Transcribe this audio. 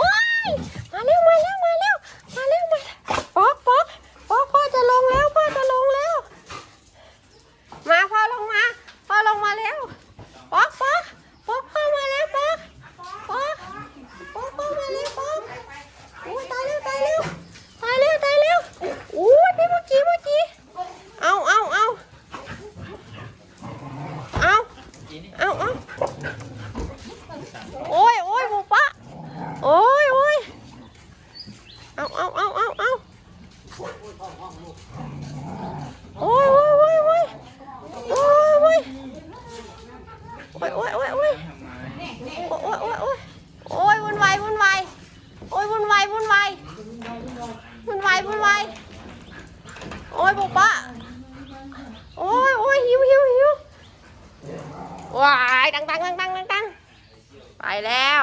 ว้ายมาเร็วมาเร็วมาเร็วมาเร็วมาป๊อกป๊อกป๊อกพ่อจะลงแล้วพ่อจะลงแล้ว มาพ่อลงมาพ่อลงมาแล้วป๊อกป๊อกป๊อกพ่อมาแล้วป๊อกป๊อกป๊อกพ่อมาแล้วป๊อกโอ้ตายแล้วตายแล้วตายแล้วตายแล้วโอ้ยพี่เมื่อกี้เมื่อกี้เอาเอาเอาเอาเอาเอาโอ้ยโอ้ยหมูปะโอ้ยโอ้ย เอาเอาเอาเอาเอาโอ้ยโอ้ยโอ้ยโอ้ยโอ้ยโอ้ยโอ้ยโอ้ยโอ้ยโอ้ยโอ้ยโอ้ยวุ่นวายวุ่นวายโอ้ยวุ่นวายวุ่นวายวุ่นวายวุ่นวายโอ้ยปุ๊ปะโอ้ยโอ้ยหิวหิวหิวว้ายดังดังดังดังดังดังไปแล้ว